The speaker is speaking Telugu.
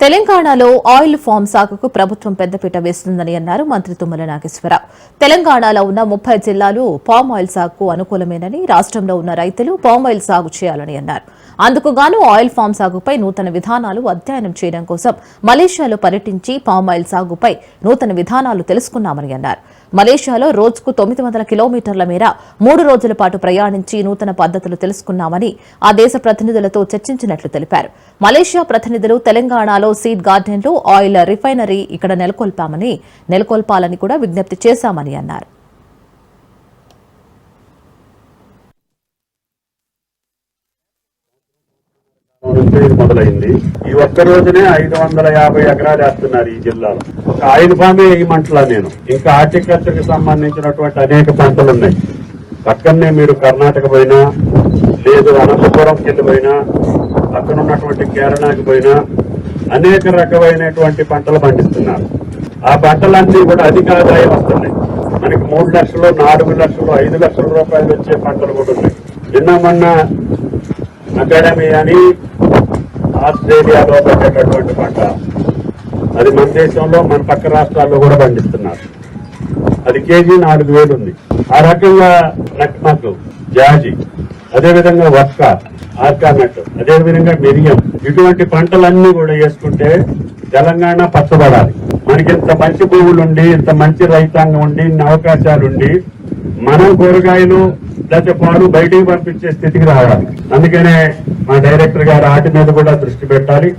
తెలంగాణలో ఆయిల్ ఫామ్ సాగుకు ప్రభుత్వం పెద్దపీట వేస్తుందని అన్నారు మంత్రి తుమ్మల నాగేశ్వరరావు. తెలంగాణలో ఉన్న ముప్పై జిల్లాలు పామ్ ఆయిల్ సాగుకు అనుకూలమేనని రాష్ట్రంలో ఉన్న రైతులు పామ్ ఆయిల్ సాగు చేయాలని అన్నారు. అందుకుగాను ఆయిల్ ఫామ్ సాగుపై నూతన విధానాలు అధ్యయనం చేయడం కోసం మలేషియాలో పర్యటించి పామ్ ఆయిల్ సాగుపై నూతన విధానాలు తెలుసుకున్నామని అన్నారు. మలేషియాలో రోజుకు తొమ్మిది వందల కిలోమీటర్ల మేర మూడు రోజుల పాటు ప్రయాణించి నూతన పద్ధతులు తెలుసుకున్నామని ఆ దేశ ప్రతినిధులతో చర్చించినట్లు తెలిపారు. మలేషియా ప్రతినిధులు తెలంగాణలో సీడ్ గార్డెన్లు ఆయిల్ రిఫైనరీ ఇక్కడ నెలకొల్పామని నెలకొల్పాలని కూడా విజ్ఞప్తి చేశామని అన్నారు. నుంచి మొదలైంది. ఈ ఒక్క రోజునే ఐదు వందల యాభై ఎకరాలు వేస్తున్నారు ఈ జిల్లాలో. ఒక ఆయిల్ ఫామే వేయమంటలా నేను. ఇంకా హార్టికల్చర్కి సంబంధించినటువంటి అనేక పంటలు ఉన్నాయి. పక్కనే మీరు కర్ణాటక పోయినా లేదు అనంతపురం కింద పోయినా పక్కన ఉన్నటువంటి కేరళకి పోయినా అనేక రకమైనటువంటి పంటలు పండిస్తున్నారు. ఆ పంటలన్నీ కూడా అధిక ఆదాయం వస్తున్నాయి. మనకి మూడు లక్షలు నాలుగు లక్షలు ఐదు లక్షల రూపాయలు వచ్చే పంటలు కూడా ఉన్నాయి. నిన్న మొన్న అకాడమీ అని ఆస్ట్రేలియాలో పండేటటువంటి పంట. అది మన దేశంలో మన పక్క రాష్ట్రాల్లో కూడా పండిస్తున్నారు. అది కేజీ నాలుగు వేలు ఉంది. ఆ రకంగా నక్మకు జాజి అదేవిధంగా వక్క ఆర్కానట్ అదేవిధంగా మిరియం ఇటువంటి పంటలన్నీ కూడా వేసుకుంటే తెలంగాణ పచ్చబడాలి. మనకి ఇంత మంచి భూములు ఉండి ఇంత మంచి రైతాంగం ఉండి ఇన్ని అవకాశాలు ఉండి మనం కూరగాయలు లేకపోతే పాలు బయటికి పంపించే స్థితికి రావాలి. అందుకనే మా డైరెక్టర్ గారు వాటి మీద కూడా దృష్టి పెట్టాలి.